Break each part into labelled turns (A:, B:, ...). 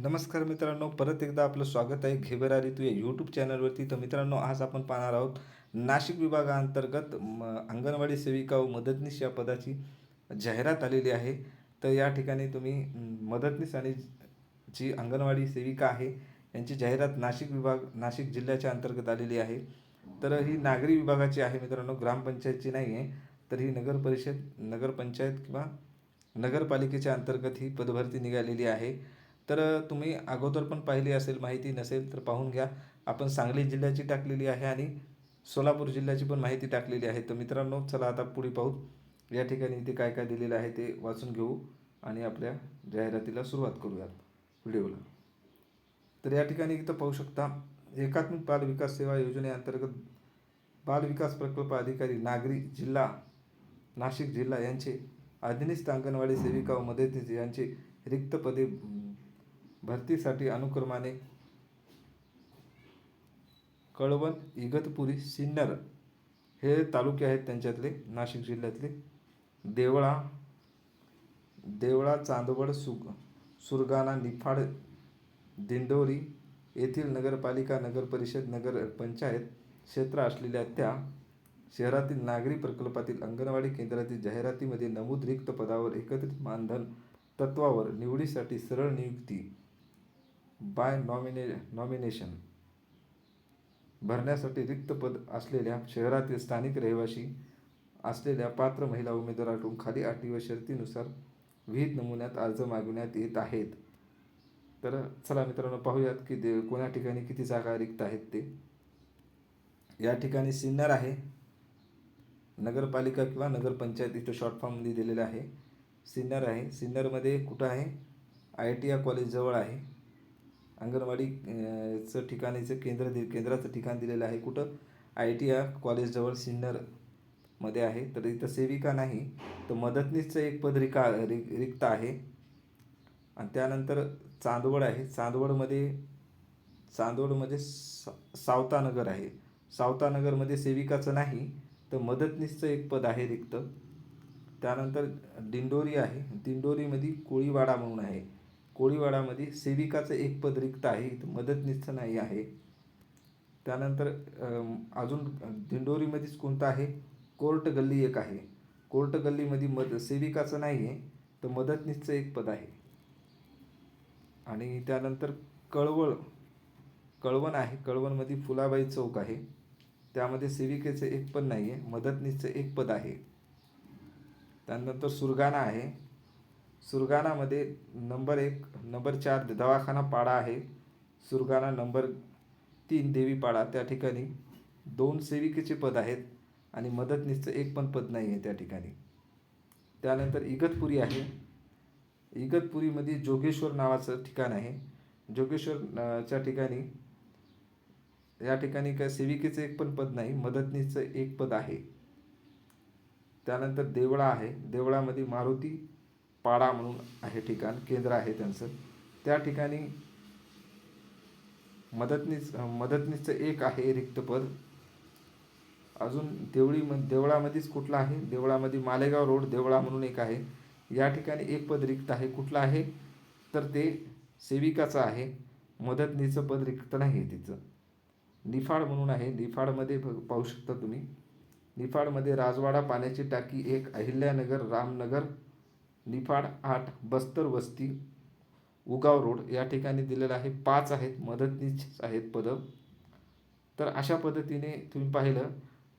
A: नमस्कार मित्रांनो परत एकदा आपलं स्वागत आहे घेबरारी तू या यूट्यूब चॅनलवरती तर मित्रांनो आज आपण पाहणार आहोत नाशिक विभागाअंतर्गत म अंगणवाडी सेविका व मदतनीस या पदाची जाहिरात आलेली आहे. तर या ठिकाणी तुम्ही मदतनीस आणि जी अंगणवाडी सेविका आहे यांची जाहिरात नाशिक विभाग नाशिक जिल्ह्याच्या अंतर्गत आलेली आहे. तर ही नागरी विभागाची आहे मित्रांनो ग्रामपंचायतची नाही आहे तर ही नगर परिषद नगरपंचायत किंवा नगरपालिकेच्या अंतर्गत ही पदभरती निघालेली आहे. तर तुम्ही अगोदर पण पाहिली असेल माहिती नसेल तर पाहून घ्या. आपण सांगली जिल्ह्याची टाकलेली आहे आणि सोलापूर जिल्ह्याची पण माहिती टाकलेली आहे. तर मित्रांनो चला आता पुढे पाहू. या ठिकाणी इथे काय काय दिलेलं आहे ते वाचून घेऊ आणि आपल्या जाहिरातीला सुरुवात करूयात व्हिडिओला. तर या ठिकाणी इथं पाहू शकता एकात्मिक बाल विकास सेवा योजनेअंतर्गत बाल विकास प्रकल्प अधिकारी नागरी जिल्हा नाशिक जिल्हा यांचे अधीनस्थ अंगणवाडी सेविका व मदतनीस यांचे रिक्त पदे भरतीसाठी अनुक्रमाने कळवण इगतपुरी सिन्नर हे तालुके आहेत त्यांच्यातले. नाशिक जिल्ह्यातले. देवळा देवळा चांदवड सुग सुरगाणा निफाड दिंडोरी येथील नगरपालिका नगरपरिषद नगर पंचायत क्षेत्र असलेल्या त्या शहरातील नागरी प्रकल्पातील अंगणवाडी केंद्रातील जाहिरातीमध्ये नमूद रिक्त पदावर एकत्रित मानधन तत्वावर निवडीसाठी सरळ नियुक्ती बाय नॉमिने नॉमिनेशन भरण्यासाठी रिक्त पद असलेल्या शहरातील स्थानिक रहिवासी असलेल्या पात्र महिला उमेदवाराकडून खाली अटी व शर्तीनुसार विहित नमुन्यात अर्ज मागविण्यात येत आहेत. तर चला मित्रांनो पाहूयात की ते कोण्या ठिकाणी किती जागा रिक्त आहेत ते. या ठिकाणी सिन्नर आहे. नगरपालिका किंवा नगरपंचायत इथं शॉर्ट फॉर्ममध्ये दिलेलं आहे. सिन्नर आहे. सिन्नरमध्ये कुठं आहे? आय टी आय कॉलेजजवळ आहे. अंगणवाडीचं चं ठिकाणीचं केंद्र दि केंद्राचं ठिकाण दिलेलं आहे. कुठं? आय टी आय कॉलेजजवळ सिन्नरमध्ये आहे. तर इथं सेविका नाही तर मदतनीसचं एक पद रिका रि रिक्त आहे. आणि त्यानंतर चांदवड आहे. चांदवडमध्ये चांदवडमध्ये सा सावतानगर आहे. सावतानगरमध्ये सेविकाचं नाही तर मदतनीसचं एक पद आहे रिक्त. त्यानंतर दिंडोरी आहे. दिंडोरीमध्ये कोळीवाडा म्हणून आहे. कोळीवाडामध्ये सेविकाचं एक पद रिक्त आहे इथं मदतनीसचं नाही आहे. त्यानंतर अजून दिंडोरीमध्येच कोणतं आहे? कोर्ट गल्ली एक आहे. कोर्ट गल्लीमध्ये मद सेविकाचं नाही आहे तर मदतनीसचं एक पद आहे. आणि त्यानंतर कळवळ कळवण आहे. कळवणमध्ये फुलाबाई चौक आहे. त्यामध्ये सेविकेचं एक पद नाही आहे मदतनीसचं एक पद आहे. त्यानंतर सुरगाणा आहे. सुरगाणामध्ये नंबर एक नंबर चार दवाखाना पाडा आहे. सुरगाणा नंबर तीन देवीपाडा त्या ठिकाणी दोन सेविकेचे पद आहेत आणि मदतनीसचं एक पण पद नाही आहे त्या ठिकाणी. त्यानंतर इगतपुरी आहे. इगतपुरीमध्ये जोगेश्वर नावाचं ठिकाण आहे. जोगेश्वर च्या ठिकाणी या ठिकाणी काय सेविकेचं एक पण पद नाही मदतनीसचं एक पद आहे. त्यानंतर देवळा आहे. देवळामध्ये मारुती पाडा म्हणून आहे ठिकाण केंद्र आहे त्यांचं. त्या ठिकाणी मदतनीस मदतनीसचं एक आहे रिक्त पद. अजून देवळी देवळामध्येच कुठला आहे? देवळामध्ये मालेगाव रोड देवळा म्हणून एक आहे. या ठिकाणी एक पद रिक्त आहे. कुठलं आहे? तर ते सेविकाचं आहे. मदतनीचं पद रिक्त नाही आहे तिचं. निफाड म्हणून आहे. निफाडमध्ये पाहू शकता तुम्ही. निफाडमध्ये राजवाडा पाण्याची टाकी एक अहिल्यानगर रामनगर निफाड आठ बस्तर वस्ती उगाव रोड या ठिकाणी दिलेलं आहे. पाच आहेत मदतनीस आहेत पदं. तर अशा पद्धतीने तुम्ही पाहिलं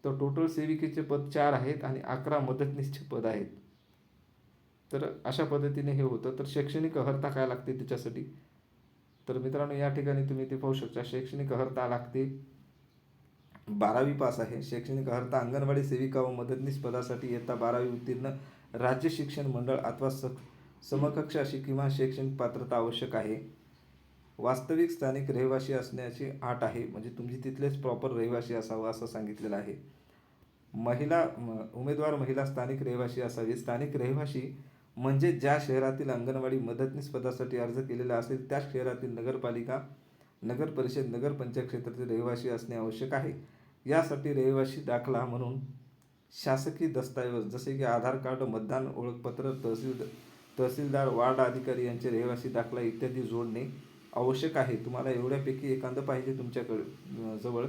A: तर टोटल सेविकेचे पद चार आहेत आणि अकरा मदतनीसचे पद आहेत. तर अशा पद्धतीने हे होतं. तर शैक्षणिक अर्हता काय लागते त्याच्यासाठी? तर मित्रांनो या ठिकाणी तुम्ही ते पाहू शकता. शैक्षणिक अर्हता लागते. बारावी पास आहे. शैक्षणिक अर्हता अंगणवाडी सेविका व मदतनीस पदासाठी इयत्ता बारावी उत्तीर्ण. राज्य शिक्षण मंडळ अथवा स समकक्ष अशी किमान शैक्षणिक पात्रता आवश्यक आहे. वास्तविक स्थानिक रहिवासी असण्याची आट आहे. म्हणजे तुमची तिथलेच प्रॉपर रहिवासी असावं असं सांगितलेलं आहे. महिला म- उमेदवार महिला स्थानिक रहिवासी असावी. स्थानिक रहिवासी म्हणजे ज्या शहरातील अंगणवाडी मदतनीस पदासाठी अर्ज केलेला असेल त्या शहरातील नगरपालिका नगर परिषद नगरपंचायत क्षेत्रातील रहिवासी असणे आवश्यक आहे. यासाठी रहिवासी दाखला म्हणून शासकीय दस्तऐवज जसे की आधार कार्ड मतदान ओळखपत्र तहसील तहसीलदार वार्ड अधिकारी यांचे रहिवासी दाखला इत्यादी जोडणे आवश्यक आहे. तुम्हाला एवढ्यापैकी एखादं पाहिजे तुमच्याकडे जवळ.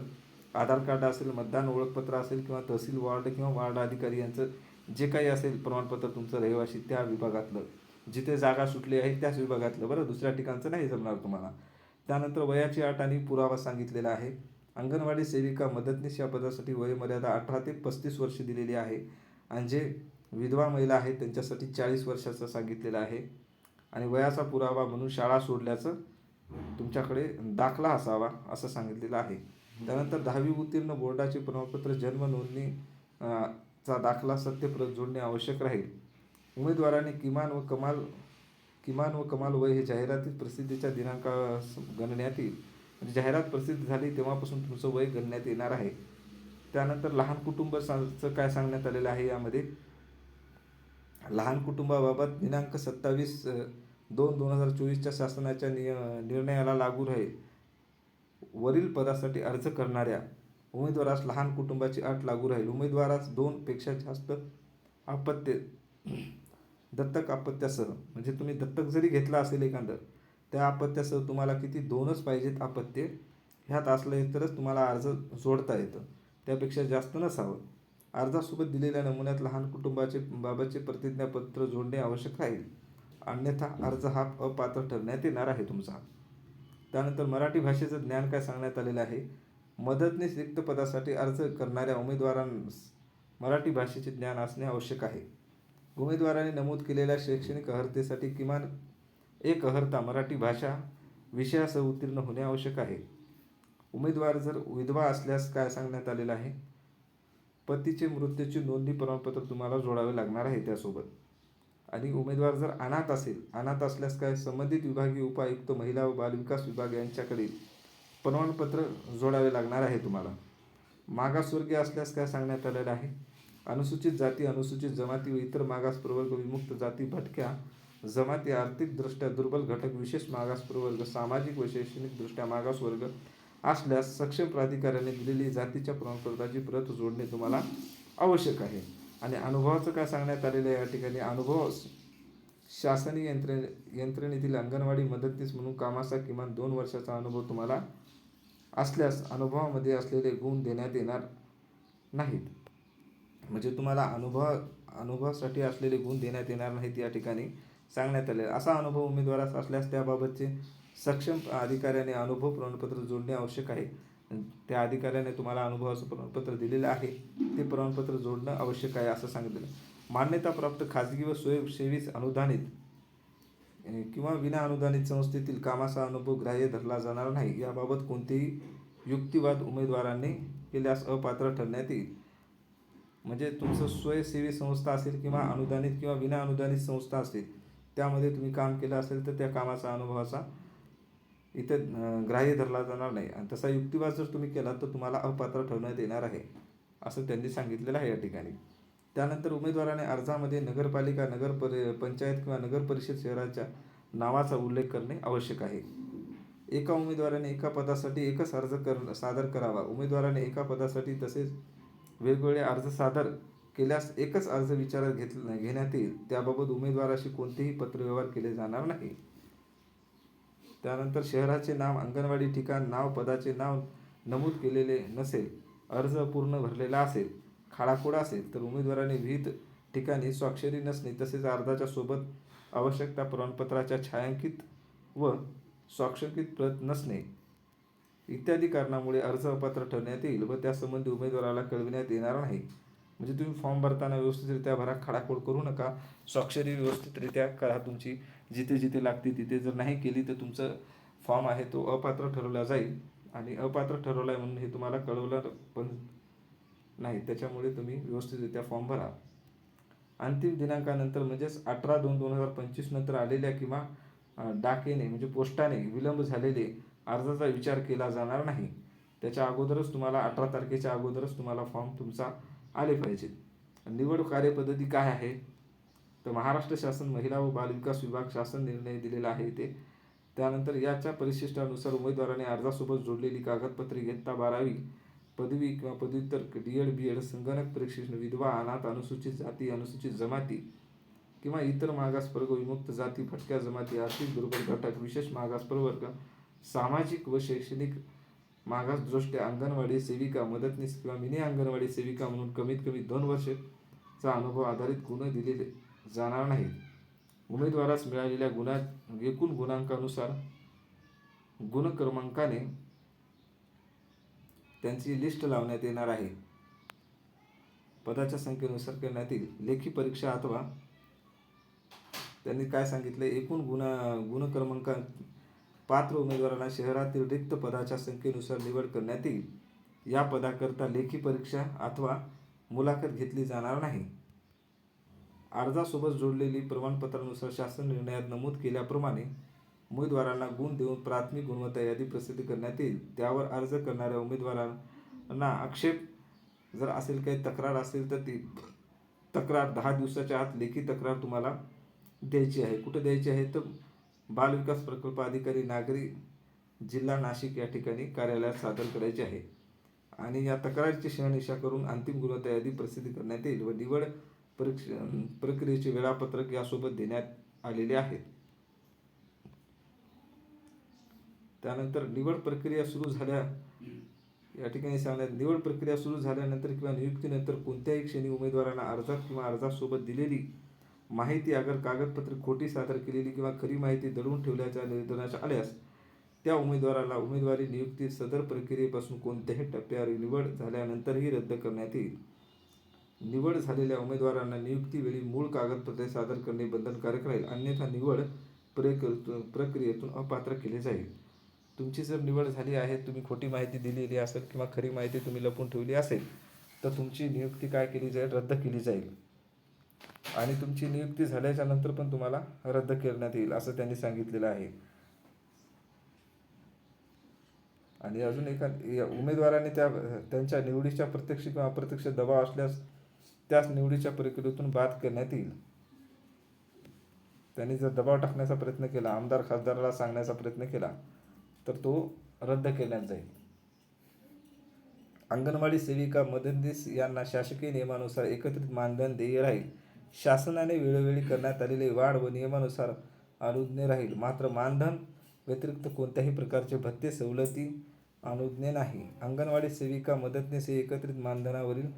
A: आधार कार्ड असेल मतदान ओळखपत्र असेल किंवा तहसील वार्ड किंवा वार्ड अधिकारी यांचं जे काही असेल प्रमाणपत्र तुमचं रहिवासी त्या विभागातलं. जिथे जागा सुटली आहे त्याच विभागातलं. बरं दुसऱ्या ठिकाणचं नाही जमणार तुम्हाला. त्यानंतर वयाची अट आणि पुरावा सांगितलेला आहे. अंगणवाडी सेविका मदतनीस या पदासाठी वयोमर्यादा अठरा ते पस्तीस वर्ष दिलेली आहे. आणि जे विधवा महिला आहेत त्यांच्यासाठी चाळीस वर्षाचं सांगितलेलं आहे. आणि वयाचा पुरावा म्हणून शाळा सोडल्याचं तुमच्याकडे दाखला असावा असं सांगितलेलं आहे. त्यानंतर दहावी उत्तीर्ण बोर्डाचे प्रमाणपत्र जन्म नोंदणी चा दाखला सत्यप्रत जोडणे आवश्यक राहील. उमेदवाराने किमान व कमाल किमान व कमाल वय हे जाहिरातीत प्रसिद्धीच्या दिनांका गणण्यात येईल. म्हणजे जाहिरात प्रसिद्ध झाली तेव्हापासून तुमचं वय गणण्यात येणार आहे. त्यानंतर लहान कुटुंब चं काय सांगण्यात आलेलं आहे यामध्ये? लहान कुटुंबाबाबत दिनांक सत्तावीस दोन दोन हजार चोवीसच्या शासनाच्या निय निर्णयाला लागू राहील वरील पदासाठी अर्ज करणाऱ्या उमेदवारास लहान कुटुंबाची अट लागू राहील. उमेदवारास दोनपेक्षा जास्त अपत्य दत्तक अपत्यासह म्हणजे तुम्ही दत्तक जरी घेतला असेल एखादं त्या अपत्यासह तुम्हाला किती? दोनच पाहिजेत अपत्य ह्यात असलं तरच तुम्हाला अर्ज जोडता येतं. त्यापेक्षा जास्त नसावं. अर्जासोबत दिलेल्या नमुन्यात लहान कुटुंबाचे बाबतचे प्रतिज्ञापत्र जोडणे आवश्यक राहील. अन्यथा अर्ज हा अपात्र ठरण्यात येणार आहे तुमचा. त्यानंतर मराठी भाषेचं ज्ञान काय सांगण्यात आलेलं आहे? मदतनीस रिक्त पदासाठी अर्ज करणाऱ्या उमेदवारांस मराठी भाषेचे ज्ञान असणे आवश्यक आहे. उमेदवाराने नमूद केलेल्या शैक्षणिक अर्हतेसाठी किमान एक अर्हता मराठी भाषा विषयासह उत्तीर्ण होणे आवश्यक आहे. उमेदवार जर विधवा असल्यास काय सांगण्यात आलेलं आहे? पतीचे मृत्यूची नोंदणी प्रमाणपत्र तुम्हाला जोडावे लागणार आहे त्यासोबत. आणि उमेदवार जर अनाथ असेल अनाथ असल्यास काय संबंधित विभागीय उपायुक्त महिला व बालविकास विभाग यांच्याकडील प्रमाणपत्र जोडावे लागणार आहे तुम्हाला. मागासवर्गीय असल्यास काय सांगण्यात आलेलं आहे? अनुसूचित जाती अनुसूचित जमाती व इतर मागास प्रवर्ग विमुक्त जाती भटक्या जमाती आर्थिकदृष्ट्या दुर्बल घटक विशेष मागास प्रवर्ग सामाजिक व शैक्षणिकदृष्ट्या मागास वर्ग असल्यास सक्षम प्राधिकाऱ्याने दिलेली जातीच्या प्रमाणपत्राची प्रत जोडणे तुम्हाला आवश्यक आहे. आणि अनुभवाचं काय सांगण्यात आलेलं आहे या ठिकाणी? अनुभव शासनीय यंत्रे यंत्रणेतील अंगणवाडी मदतनीस म्हणून कामाचा किमान दोन वर्षाचा अनुभव तुम्हाला असल्यास अनुभवामध्ये असलेले गुण देण्यात येणार नाहीत. म्हणजे तुम्हाला अनुभव अनुभवासाठी असलेले गुण देण्यात येणार नाहीत या ठिकाणी. सांगण्यात आले. असा अनुभव उमेदवारास असल्यास त्याबाबतचे सक्षम अधिकाऱ्याने अनुभव प्रमाणपत्र जोडणे आवश्यक आहे. त्या अधिकाऱ्याने तुम्हाला अनुभवाचं प्रमाणपत्र दिलेलं आहे. ते प्रमाणपत्र जोडणं आवश्यक आहे असं सांगितलं. मान्यताप्राप्त खाजगी व स्वयंसेवी अनुदानित किंवा विना अनुदानित संस्थेतील कामाचा अनुभव ग्राह्य धरला जाणार नाही. याबाबत कोणतेही युक्तिवाद उमेदवारांनी केल्यास अपात्र ठरण्यात येईल. म्हणजे तुमचं स्वयंसेवी संस्था असेल किंवा अनुदानित किंवा विना अनुदानित संस्था असेल त्यामध्ये तुम्ही काम केलं असेल तर त्या कामाचा अनुभवाचा इथं ग्राह्य धरला जाणार नाही. आणि तसा युक्तिवाद जर तुम्ही केला तर तुम्हाला अपात्र ठरवण्यात येणार आहे असं त्यांनी सांगितलेलं आहे या ठिकाणी. त्यानंतर उमेदवाराने अर्जामध्ये नगरपालिका नगर परि पंचायत किंवा नगर परिषद शहराच्या नावाचा उल्लेख करणे आवश्यक आहे. एका उमेदवाराने एका पदासाठी एकच अर्ज कर सादर करावा. उमेदवाराने एका पदासाठी तसेच वेगवेगळे अर्ज सादर केल्यास एकच अर्ज विचारात घेत घेण्यात येईल. त्याबाबत उमेदवाराशी कोणतेही पत्रव्यवहार केले जाणार नाही. त्यानंतर शहराचे नाव अंगणवाडी ठिकाण नाव पदाचे नाव नमूद केलेले नसेल अर्ज पूर्ण भरलेला असेल खाडाखोडा असेल तर उमेदवाराने विहित ठिकाणी स्वाक्षरी नसणे तसेच अर्जाच्या सोबत आवश्यकता प्रमाणपत्राच्या छायांकित व स्वाक्षरित प्रत नसणे इत्यादी कारणामुळे अर्ज अपात्र ठरण्यात येईल व त्यासंबंधी उमेदवाराला कळविण्यात येणार नाही. म्हणजे तुम्ही फॉर्म भरताना व्यवस्थितरित्या भरा खडाखोड करू नका. स्वाक्षरी व्यवस्थितरित्या करा तुमची. जिथे जिथे लागते तिथे जर नाही केली तर तुमचं फॉर्म आहे तो अपात्र ठरवला जाईल. आणि अपात्र ठरवला आहे म्हणून हे तुम्हाला कळवलं पण नाही. त्याच्यामुळे तुम्ही व्यवस्थितरित्या फॉर्म भरा. अंतिम दिनांकानंतर म्हणजेच अठरा दोन दोन हजार पंचवीस नंतर आलेल्या किंवा डाकेने म्हणजे पोस्टाने विलंब झालेले अर्जाचा विचार केला जाणार नाही. त्याच्या अगोदरच तुम्हाला अठरा तारखेच्या अगोदरच तुम्हाला फॉर्म तुमचा आले पाहिजेत निवड कार्यपद्धती काय आहे? तर महाराष्ट्र शासन महिला व बालविकास विभाग शासन निर्णय दिलेला आहे ते त्यानंतर याच्या परिशिष्टानुसार उमेदवाराने अर्जासोबत जोडलेली कागदपत्रे इयत्ता बारावी. पदवी किंवा पदव्युत्तर डी एड बी एड संगणक प्रशिक्षण विधवा अनाथ अनुसूचित जाती अनुसूचित जमाती किंवा इतर मागास विमुक्त जाती भटक्या जमाती आर्थिक दुर्बल घटक विशेष मागास प्रवर्ग सामाजिक व शैक्षणिक मागास अंगणवाडी सेविका मदतनीस किंवा मिनी अंगणवाडी सेविका म्हणून कमीत कमी दोन वर्षेचा अनुभव आधारित गुण दिले जाणार नाहीत. उमेदवारास मिळालेल्या गुणा एकूण गुणांकानुसार गुणक्रमांकाने त्यांची लिस्ट लावण्यात येणार आहे. पदाच्या संख्येनुसार करण्यात येईल लेखी परीक्षा अथवा त्यांनी काय सांगितलं एकूण गुणा गुणक्रमांका पात्र उमेदवारांना शहरातील रिक्त पदाच्या संख्येनुसार निवड करण्यात येईल. या पदाकरता लेखी परीक्षा अथवा मुलाखत घेतली जाणार नाही. अर्जासोबत जोडलेली प्रमाणपत्रानुसार शासन निर्णयात नमूद केल्याप्रमाणे उमेदवारांना गुण देऊन प्राथमिक गुणवत्ता यादी प्रसिद्ध करण्यात येईल. त्यावर अर्ज करणाऱ्या उमेदवारांना आक्षेप जर असेल काही तक्रार असेल तर ती तक्रार दहा दिवसाच्या आत लेखी तक्रार तुम्हाला द्यायची आहे. कुठं द्यायची आहे? तर बालविकास प्रकल्प अधिकारी नागरी जिल्हा नाशिक या ठिकाणी कार्यालयात सादर करायचे आहे. आणि या तक्रारीची शहानिशा करून अंतिम गुणवत्ता यादी प्रसिद्ध करण्यात येईल व निवड परीक्ष प्रक्रियेचे वेळापत्रक यासोबत देण्यात आलेले आहे. त्यानंतर निवड प्रक्रिया सुरू झाल्या या ठिकाणी सांगण्यात निवड प्रक्रिया सुरू झाल्यानंतर किंवा नियुक्तीनंतर कोणत्याही क्षणी उमेदवारांना अर्जात किंवा अर्जासोबत दिलेली माहिती अगर कागदपत्रे खोटी सादर केलेली किंवा खरी माहिती दडवून ठेवल्याच्या निवेदनाच्या आल्यास त्या उमेदवाराला उमेदवारी नियुक्ती सदर प्रक्रियेपासून कोणत्याही टप्प्यावर निवड झाल्यानंतरही रद्द करण्यात येईल. निवड झालेल्या उमेदवारांना नियुक्तीवेळी मूळ कागदपत्रे सादर करणे बंधनकारक राहील अन्यथा निवड प्रक्रियेतून प्रक्रियेतून अपात्र केले जाईल. तुमची जर निवड झाली आहे तुम्ही खोटी माहिती दिलेली असेल किंवा खरी माहिती तुम्ही लपून ठेवली असेल तर तुमची नियुक्ती काय केली जाईल? रद्द केली जाईल. आणि तुमची नियुक्ती झाल्याच्यानंतर पण तुम्हाला रद्द करण्यात येईल असं त्यांनी सांगितलेलं आहे. आणि अजून एका या उमेदवाराने त्या त्यांच्या निवडीच्या प्रत्यक्ष किंवा अप्रत्यक्ष दबाव असल्यास त्याच निवडीच्या प्रक्रियेतून बाद करण्यात येईल. त्यांनी जर दबाव टाकण्याचा प्रयत्न केला आमदार खासदाराला सांगण्याचा प्रयत्न केला तर तो रद्द केल्यात जाईल. अंगणवाडी सेविका मदतनीस यांना शासकीय नियमानुसार एकत्रित मानधन देय राहील. शासनाने वेळोवेळी करण्यात आलेले वाढ व नियमानुसार अनुज्ञे राहील. मात्र मानधन व्यतिरिक्त कोणत्याही प्रकारचे भत्ते सवलती अनुज्ञे नाही. अंगणवाडी सेविका मदतनीस हे एकत्रित मानधनावरील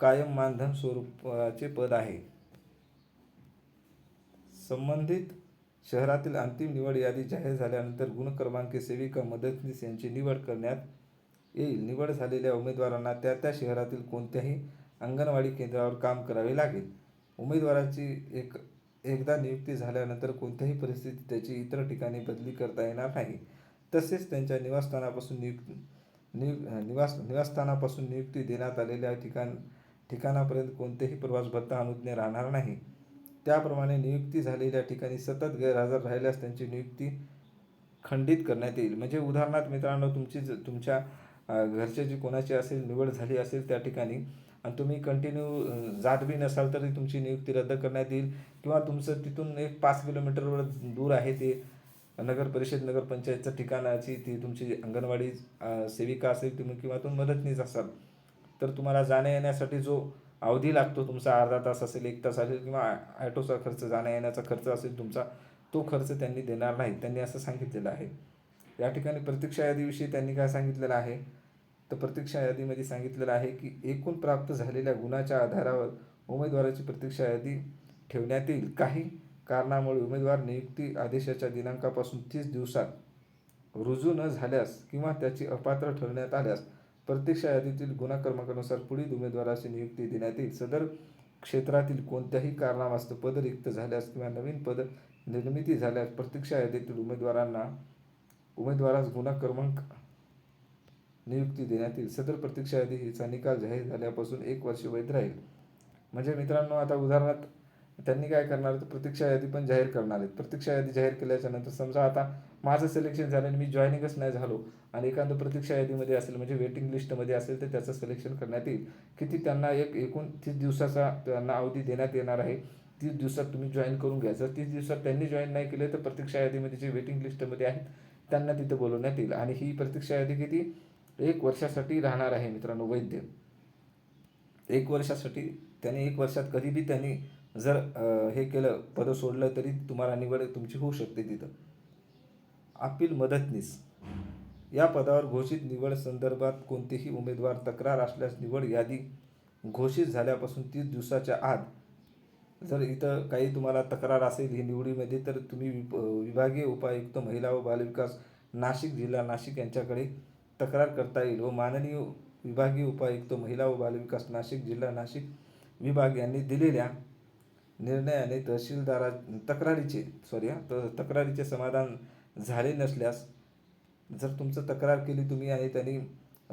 A: कायम मानधन स्वरूपाचे पद आहे. संबंधित शहरातील अंतिम निवड यादी जाहीर झाल्यानंतर गुणक्रमांके सेविका मदतनीस यांची निवड करण्यात येईल. निवड झालेल्या उमेदवारांना त्या त्या शहरातील कोणत्याही अंगणवाडी केंद्रावर काम करावे लागेल. उमेदवाराची एक एकदा नियुक्ती झाल्यानंतर कोणत्याही परिस्थितीत त्याची इतर ठिकाणी बदली करता येणार नाही. तसेच त्यांच्या निवासस्थानापासून नियुक्त नियु निवास निवासस्थानापासून नियुक्ती देण्यात आलेल्या ठिकाण ठिकाणापर्यंत कोणतेही प्रवास भत्ता अनुज्ञ राहणार नाही. त्याप्रमाणे नियुक्ती झालेल्या ठिकाणी सतत गैरहजर राहिल्यास त्यांची नियुक्ती खंडित करण्यात येईल. म्हणजे उदाहरणार्थ मित्रांनो तुमची ज- तुमच्या घरचे जी कोणाची असेल निवड झाली असेल त्या ठिकाणी आणि तुम्ही कंटिन्यू जात बी नसाल तरी तुमची नियुक्ती रद्द करण्यात येईल. किंवा तुमचं तिथून एक पाच किलोमीटरवर दूर आहे ते नगर परिषद नगर पंचायतचं ठिकाणाची ती तुमची अंगणवाडी सेविका असेल तुम्ही किंवा तुम्ही मदतनीस असाल तर तुम्हाला जाण्या येण्यासाठी जो अवधी लागतो तुमचा अर्धा तास असेल एक तास असेल किंवा ॲटोचा खर्च जाण्या येण्याचा खर्च असेल तुमचा तो खर्च त्यांनी देणार नाही त्यांनी असं सांगितलेलं आहे. या ठिकाणी प्रतीक्षा यादीविषयी त्यांनी काय सांगितलेलं आहे? तर प्रतीक्षा यादीमध्ये सांगितलेलं आहे की एकूण प्राप्त झालेल्या गुणाच्या आधारावर उमेदवाराची प्रतीक्षा यादी ठेवण्यात येईल. काही कारणामुळे उमेदवार नियुक्ती आदेशाच्या दिनांकापासून तीस दिवसात रुजू न झाल्यास किंवा त्याची अपात्र ठरवण्यात आल्यास प्रतीक्षा यादीतील गुन्हा क्रमांकानुसार पुढील उमेदवाराची नियुक्ती देण्यात येईल. सदर क्षेत्रातील कोणत्याही कारणावास्तव पद रिक्त झाल्यास किंवा नवीन पद निर्मिती झाल्यास प्रतीक्षा यादीतील उमेदवारांना उमेदवारास गुन्हा क्रमांक नियुक्ती देण्यात येईल सदर प्रतीक्षा यादी हिचा निकाल जाहीर झाल्यापासून एक वर्ष वैध राहील. म्हणजे मित्रांनो आता उदाहरणार्थ त्यांनी काय करणार? तर प्रतीक्षा यादी पण जाहीर करणार आहेत. प्रतीक्षा यादी जाहीर केल्याच्यानंतर समजा आता माझं सिलेक्शन झालं आणि मी जॉईनिंगच नाही झालो आणि एखादं प्रतीक्षा यादीमध्ये असेल म्हणजे वेटिंग लिस्टमध्ये असेल तर त्याचं सिलेक्शन करण्यात येईल. किती त्यांना एक एकूण तीस दिवसाचा त्यांना अवधी देण्यात येणार आहे तीस दिवसात तुम्ही जॉईन करून घ्या. जर तीस दिवसात त्यांनी जॉईन नाही केले तर प्रतीक्षा यादीमध्ये जे वेटिंग लिस्टमध्ये आहेत त्यांना तिथं बोलवण्यात येईल. आणि ही प्रतीक्षा यादी किती? एक वर्षासाठी राहणार आहे मित्रांनो वैद्य. एक वर्षासाठी त्याने एक वर्षात कधी बी त्यांनी जर हे केलं पदं सोडलं तरी तुम्हाला निवड तुमची होऊ शकते तिथं. अपील मदतनीस. या पदावर घोषित निवड संदर्भात कोणतेही उमेदवार तक्रार असल्यास निवड यादी घोषित झाल्यापासून तीस दिवसाच्या आत जर इथं काही तुम्हाला तक्रार असेल ही निवडीमध्ये तर तुम्ही विप विभागीय उपायुक्त महिला व बालविकास नाशिक जिल्हा नाशिक यांच्याकडे तक्रार करता येईल व माननीय विभागीय उपायुक्त महिला व बालविकास नाशिक जिल्हा नाशिक विभाग यांनी दिलेल्या निर्णयाने तहसीलदारा तक्रारीचे सॉरी हा तर तक्रारीचे समाधान झाले नसल्यास जर तुमचं तक्रार केली तुम्ही आणि त्यांनी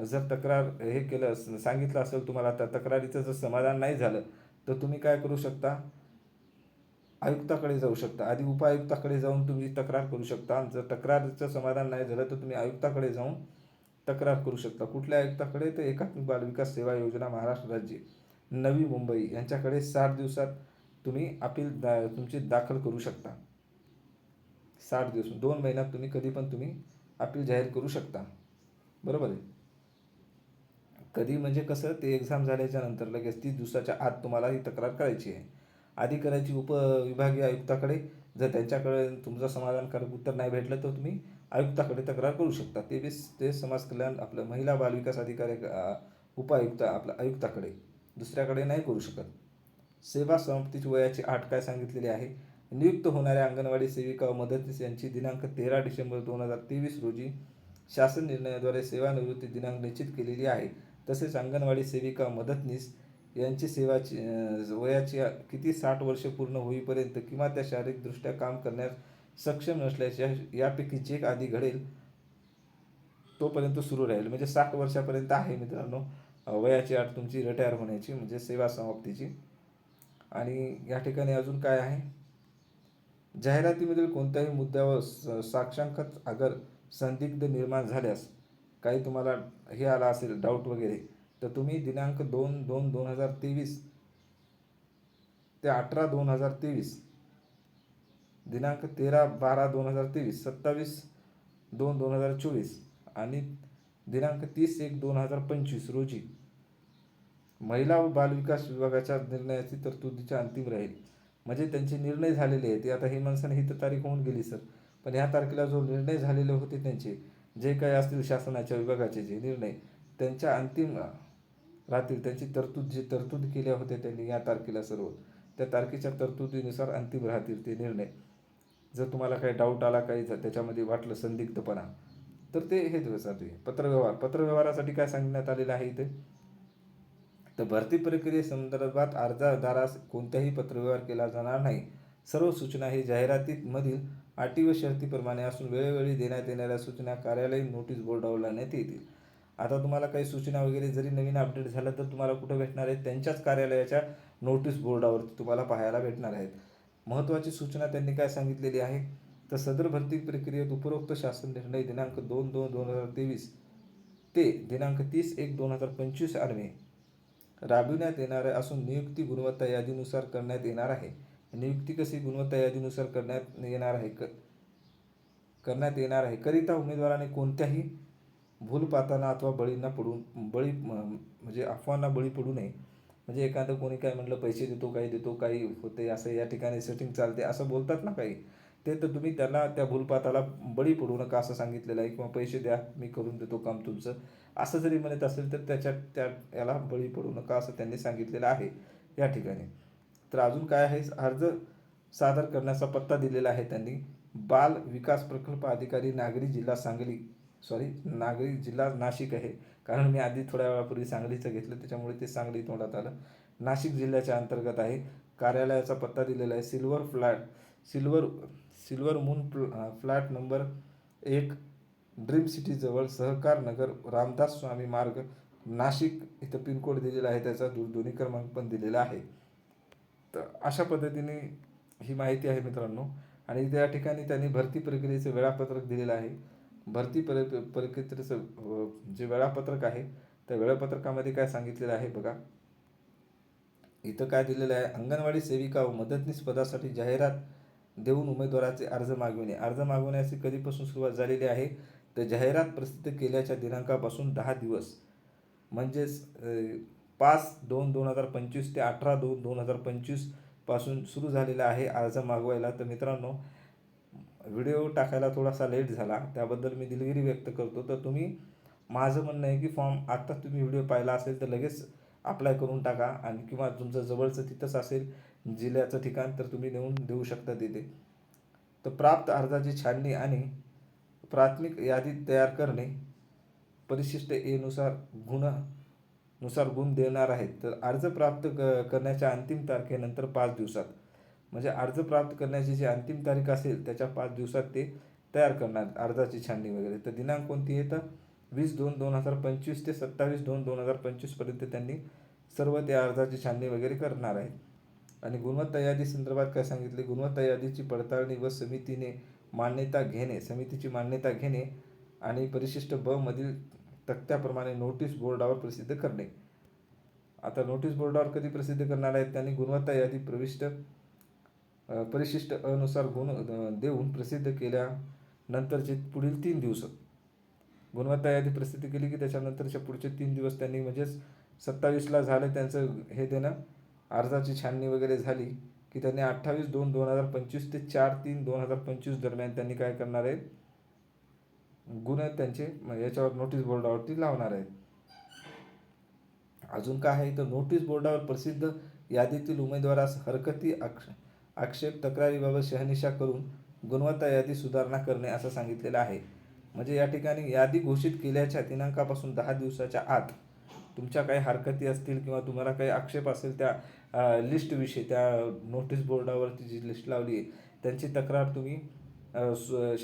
A: जर तक्रार हे केलं सांगितलं असेल तुम्हाला तर तक्रारीचं जर समाधान नाही झालं तर तुम्ही काय करू शकता? आयुक्ताकडे जाऊ शकता. आधी उपायुक्ताकडे जाऊन तुम्ही तक्रार करू शकता. जर तक्रारीचं समाधान नाही झालं तर तुम्ही आयुक्ताकडे जाऊन तक्रार करू शकता. कुठल्या आयुक्ताकडे तर एकात्मिक बालविकास सेवा योजना महाराष्ट्र राज्य नवी मुंबई यांच्याकडे साठ दिवसात तुम्ही अपील दा तुमची दाखल करू शकता. साठ दिवस दोन महिन्यात तुम्ही कधी पण तुम्ही अपील जाहीर करू शकता. बरोबर आहे? कधी म्हणजे कसं ते एक्झाम झाल्याच्यानंतर लगेच तीस दिवसाच्या आत तुम्हाला ही तक्रार करायची आहे. आधी करायची उपविभागीय आयुक्ताकडे जर त्यांच्याकडे तुमचं समाधानकारक उत्तर नाही भेटलं तर तुम्ही आयुक्ताकडे तक्रार करू शकता. ते बी ते समाज कल्याण आपलं महिला बालविकास अधिकारी उपायुक्त आपलं आयुक्ताकडे. दुसऱ्याकडे नाही करू शकत. सेवा समाप्तीची वयाची आठ काय सांगितलेली आहे? नियुक्त होणाऱ्या अंगणवाडी सेविका व मदतनीस यांची दिनांक तेरा डिसेंबर दोन हजार तेवीस रोजी शासन निर्णयाद्वारे सेवानिवृत्ती दिनांक निश्चित केलेली आहे. तसेच अंगणवाडी सेविका मदतनीस यांची सेवाची वयाची किती साठ वर्ष पूर्ण होईपर्यंत किंवा त्या शारीरिकदृष्ट्या काम करण्यास सक्षम नसल्याच्या यापैकी जे आधी घडेल तोपर्यंत सुरू राहील. म्हणजे साठ वर्षापर्यंत आहे मित्रांनो वयाची अट तुमची रिटायर होण्याची म्हणजे सेवा समाप्तीची. आणि या ठिकाणी अजून काय आहे? जाहिरातीमधील कोणत्याही मुद्द्यावर स- साक्षांकात अगर संदिग्ध निर्माण झाल्यास काही तुम्हाला हे आला असेल डाऊट वगैरे तर तुम्ही दिनांक दोन दोन दोन हजार तेवीस ते अठरा दोन हजार तेवीस दिनांक तेरा बारा दोन हजार तेवीस सत्तावीस दोन दोन हजार चोवीस आणि दिनांक तीस एक दोन हजार पंचवीस रोजी महिला व बालविकास विभागाच्या निर्णयाची तरतुदीच्या अंतिम राहील. म्हणजे त्यांचे निर्णय झालेले आहेत. आता हे ही तर तारीख होऊन गेली सर. पण ह्या तारखेला जो निर्णय झालेले होते त्यांचे जे काही असतील शासनाच्या विभागाचे जे निर्णय त्यांच्या अंतिम राहतील. त्यांची तरतूद जी तरतूद केल्या होत्या त्यांनी या तारखेला सर्व त्या तारखेच्या तरतुदीनुसार अंतिम राहतील ते निर्णय. जर तुम्हाला काही डाऊट आला काही त्याच्यामध्ये वाटलं संदिग्धपणा तर ते हे दिवसासाठी पत्रव्यवहार पत्रव्यवहारासाठी काय सांगण्यात आलेलं आहे इथे? तर भरती प्रक्रियेसंदर्भात अर्जदारास कोणत्याही पत्रव्यवहार केला जाणार नाही. सर्व सूचना ही जाहिरातीमधील अटी व शर्तीप्रमाणे असून वेळोवेळी देण्यात येणाऱ्या सूचना कार्यालयीन नोटीस बोर्डावर लावण्यात येतील. आता तुम्हाला काही सूचना वगैरे जरी नवीन अपडेट झालं तर तुम्हाला कुठं भेटणार आहेत? त्यांच्याच कार्यालयाच्या नोटीस बोर्डावरती तुम्हाला पाहायला भेटणार आहेत. महत्त्वाची सूचना त्यांनी काय सांगितलेली आहे? तर सदर भरती प्रक्रियेत उपरोक्त शासन निर्णय दिनांक दोन दोन दोन हजार तेवीस ते दिनांक तीस एक दोन हजार पंचवीस अन्वये राबविण्यात येणार असून नियुक्ती गुणवत्ता यादीनुसार करण्यात येणार आहे. नियुक्ती कशी गुणवत्ता यादीनुसार करण्यात येणार आहे? क करण्यात येणार आहे. करिता उमेदवाराने कोणत्याही भूलपातांना अथवा बळींना पडून बळी म्हणजे अफवांना बळी पडू नये. म्हणजे एखादं कोणी काय म्हणलं पैसे देतो काही देतो काही होते असं या ठिकाणी सेटिंग चालते असं बोलतात ना काही. ते तर तुम्ही त्यांना त्या भूलपाताला बळी पडू नका असं सांगितलेलं आहे. किंवा पैसे द्या मी करून देतो काम तुमचं. असं जरी म्हणत असेल तर त्याच्या त्या याला बळी पडू नका असं त्यांनी सांगितलेलं आहे या ठिकाणी. तर अजून काय आहे? अर्ज सादर करण्याचा पत्ता दिलेला आहे त्यांनी. बाल विकास प्रकल्प अधिकारी नागरी जिल्हा सांगली. सॉरी नागरी जिल्हा नाशिक आहे. कारण मी आधी थोड्या वेळापूर्वी सांगलीचं घेतलं त्याच्यामुळे ते सांगली तोंडात आलं. नाशिक जिल्ह्याच्या अंतर्गत आहे. कार्यालयाचा पत्ता दिलेला आहे. Silver flat silver silver moon प्ल फ्लॅट नंबर एक ड्रीम सिटीजवळ सहकार नगर रामदास स्वामी मार्ग नाशिक इथं पिनकोड दिलेला आहे. त्याचा दूरध्वनी क्रमांक पण दिलेला आहे. तर अशा पद्धतीने ही माहिती आहे मित्रांनो. आणि त्या ठिकाणी त्यांनी भरती प्रक्रियेचं वेळापत्रक दिलेलं आहे. भरती पर परिक्षेत्राचं जे वेळापत्रक आहे त्या वेळापत्रकामध्ये काय सांगितलेलं आहे बघा. इथं काय दिलेलं आहे अंगणवाडी सेविका व मदतनीस पदासाठी जाहिरात देऊन उमेदवाराचे अर्ज मागविणे. अर्ज मागवण्याची कधीपासून सुरुवात झालेली आहे? तर जाहिरात प्रसिद्ध केल्याच्या दिनांकापासून दहा दिवस. म्हणजेच पाच दोन दोन हजार पंचवीस ते अठरा दोन दोन हजार पंचवीसपासून सुरू झालेला आहे अर्ज मागवायला. तर मित्रांनो व्हिडिओ टाकायला थोडासा लेट झाला. त्याबद्दल मी दिलगिरी व्यक्त करतो. तर तुम्ही माझं म्हणणं आहे की फॉर्म आत्ता तुम्ही व्हिडिओ पाहिला असेल तर लगेच अप्लाय करून टाका आणि किंवा तुमचं जवळचं तिथंच असेल जिल्ह्याचं ठिकाण तर तुम्ही नेऊन देऊ शकता तिथे. तर प्राप्त अर्जाची छाननी आणि प्राथमिक यादी तयार करणे परिशिष्ट एनुसार गुणनुसार गुण देणार आहेत. तर अर्ज प्राप्त क करण्याच्या अंतिम तारखेनंतर पाच दिवसात. म्हणजे अर्ज प्राप्त करण्याची जी अंतिम तारीख असेल त्याच्या पाच दिवसात ते तयार करणार अर्जाची छाननी वगैरे. तर दिनांक कोणती आहे तर? वीस दोन दोन हजार पंचवीस ते सत्तावीस दोन दोन हजार पंचवीसपर्यंत त्यांनी सर्व त्या अर्जाची छाननी वगैरे करणार आहेत. आणि गुणवत्ता यादी संदर्भात काय सांगितले? गुणवत्ता यादीची पडताळणी व समितीने मान्यता घेणे समितीची मान्यता घेणे आणि परिशिष्ट ब मधील तक्त्याप्रमाणे नोटीस बोर्डावर प्रसिद्ध करणे. आता नोटीस बोर्डावर कधी प्रसिद्ध करणार आहेत? त्यांनी गुणवत्ता यादी प्रविष्ट परिशिष्ट अनुसार गुण देऊन प्रसिद्ध केल्यानंतरचे पुढील तीन दिवस. गुणवत्ता यादी प्रसिद्ध केली की त्याच्यानंतरच्या पुढचे तीन दिवस त्यांनी म्हणजेच सत्तावीसला झालं त्यांचं हे देणं. अर्जाची छाननी वगैरे झाली की त्यांनी अठ्ठावीस दोन दोन हजार पंचवीस ते चार तीन दोन हजार पंचवीस दरम्यान त्यांनी काय करणार आहेत? गुण त्यांचे म- याच्यावर नोटीस बोर्डावरती लावणार आहेत. अजून काय आहे? तर नोटीस बोर्डावर प्रसिद्ध यादीतील उमेदवारास हरकती अक्ष आक्षेप तक्रारीबाबत शहानिशा करून गुणवत्ता यादी सुधारणा करणे असं सांगितलेलं आहे. म्हणजे या ठिकाणी यादी घोषित केल्याच्या दिनांकापासून दहा दिवसाच्या आत तुमच्या काही हरकती असतील किंवा तुम्हाला काही आक्षेप असेल त्या लिस्टविषयी त्या नोटीस बोर्डावरती जी लिस्ट लावली आहे त्यांची तक्रार तुम्ही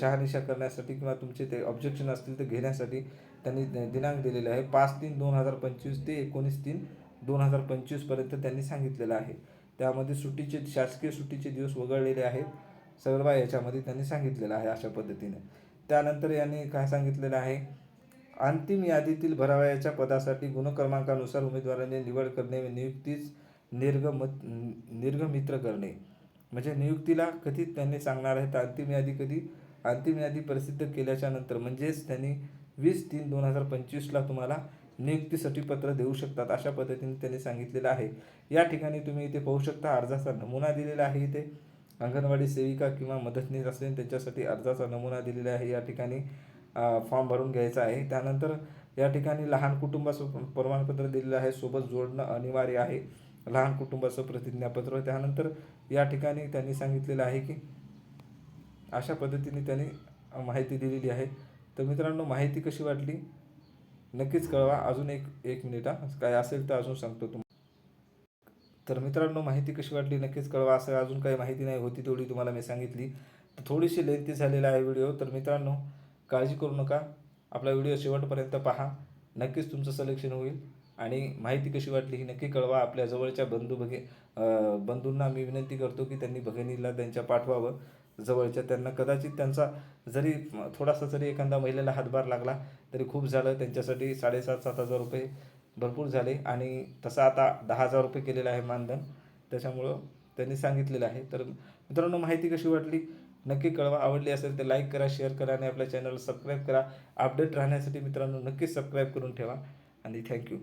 A: शहानिशा करण्यासाठी किंवा तुमचे ते ऑब्जेक्शन असतील ते घेण्यासाठी त्यांनी दि- दिनांक दिलेले आहे. पाच तीन दोन हजार पंचवीस ते एकोणीस तीन दोन हजार पंचवीसपर्यंत त्यांनी सांगितलेलं आहे. त्यामध्ये सुट्टीचे शासकीय सुट्टीचे दिवस वगळलेले आहेत. सर्व याच्यामध्ये त्यांनी सांगितलेलं आहे अशा पद्धतीने. त्यानंतर यांनी काय सांगितलेलं आहे? अंतिम यादीतील भरावयाच्या पदासाठी गुणक्रमांकानुसार उमेदवारांनी निवड करणे व नियुक्तीच निर्गमत निर्गमित्र करणे. म्हणजे नियुक्तीला कधी त्यांनी सांगणार आहे तर अंतिम यादी कधी? अंतिम यादी प्रसिद्ध केल्याच्यानंतर. म्हणजेच त्यांनी वीस तीन दोन हजार पंचवीसला तुम्हाला नियुक्तीसाठी पत्र देऊ शकतात अशा पद्धतीने त्यांनी सांगितलेलं आहे. या ठिकाणी तुम्ही इथे पाहू शकता अर्जाचा नमुना दिलेला आहे इथे. अंगणवाडी सेविका किंवा मदतनीस असेल त्यांच्यासाठी अर्जाचा नमुना दिलेला आहे. या ठिकाणी फॉर्म भरून घ्यायचा आहे. त्यानंतर या ठिकाणी लहान कुटुंबाचं प्रमाणपत्र दिलेलं आहे. सोबत जोडणं अनिवार्य आहे. लहान कुटुंबाचं प्रतिज्ञापत्र. त्यानंतर या ठिकाणी त्यांनी सांगितलेलं आहे की अशा पद्धतीने त्यांनी माहिती दिलेली आहे. तर मित्रांनो माहिती कशी वाटली? नक्कीच कळवा. अजून एक एक मिनिट हा. काय असेल तर अजून सांगतो तुम्हाला तर मित्रांनो माहिती कशी वाटली? नक्कीच कळवा. असं अजून काही माहिती नाही होती तेवढी तुम्हाला मी सांगितली. तर थोडीशी लेंथी झालेला आहे व्हिडिओ तर मित्रांनो काळजी करू नका. आपला व्हिडिओ शेवटपर्यंत पहा. नक्कीच तुमचं सलेक्शन होईल. आणि माहिती कशी वाटली ही नक्की कळवा. आपल्या जवळच्या बंधू भगे बंधूंना मी विनंती करतो की त्यांनी भगिनीला त्यांच्या पाठवावं. जवळच्या त्यांना कदाचित त्यांचा जरी थोडासा जरी एखादा महिलेला हातभार लागला तरी खूप झालं. त्यांच्यासाठी साडेसात सात हजार रुपये भरपूर झाले आणि तसं आता दहा हजार रुपये केलेलं आहे मानधन. त्याच्यामुळं त्यांनी सांगितलेलं आहे. तर मित्रांनो माहिती कशी वाटली? नक्की कळवा. आवडली असेल तर लाईक करा शेअर करा आणि आपल्या चॅनलला सबस्क्राईब करा. अपडेट राहण्यासाठी मित्रांनो नक्कीच सबस्क्राईब करून ठेवा. आणि थँक्यू